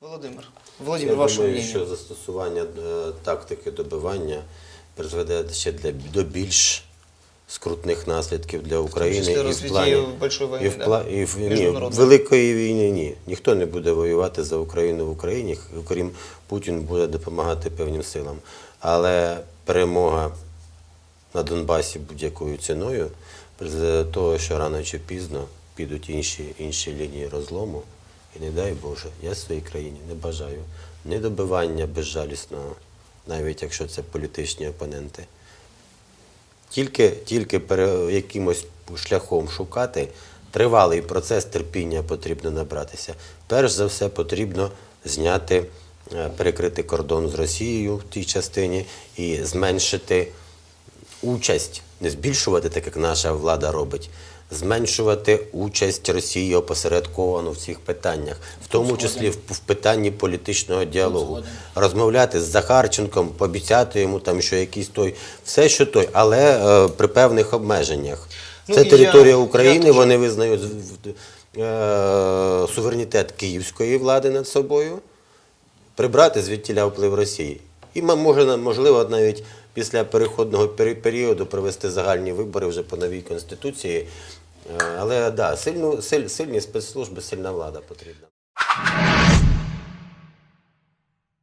Володимир. Я Володимир, ваше думаю, мнение. що застосування е, тактики добивання призведе ще для, до більш скрутних наслідків для України. і в плані, війни, і в, да? і в ні, великої війни ні. Ніхто не буде воювати за Україну в Україні, окрім Путін буде допомагати певним силам. Але перемога на Донбасі будь-якою ціною призведе до того, що рано чи пізно підуть інші, інші лінії розлому. І не дай Боже, я своїй країні не бажаю ні добивання безжалісного, навіть якщо це політичні опоненти. Тільки, тільки якимось шляхом шукати, тривалий процес терпіння потрібно набратися. Перш за все потрібно зняти, е, перекрити кордон з Росією в тій частині і зменшити участь, не збільшувати, так як наша влада робить, зменшувати участь Росії опосередковано в цих питаннях, в тому числі в, питанні політичного діалогу. Розмовляти з Захарченком, пообіцяти йому там, що якийсь той, все, що той, але е, при певних обмеженнях. Ну, Це і територія я- України, я вони визнають е, суверенітет київської влади над собою прибрати звідтіля вплив Росії. І можливо, навіть після переходного пері- періоду провести загальні вибори вже по новій конституції. Е, Але да, сильну, силь, сильні спецслужби, сильна влада потрібна.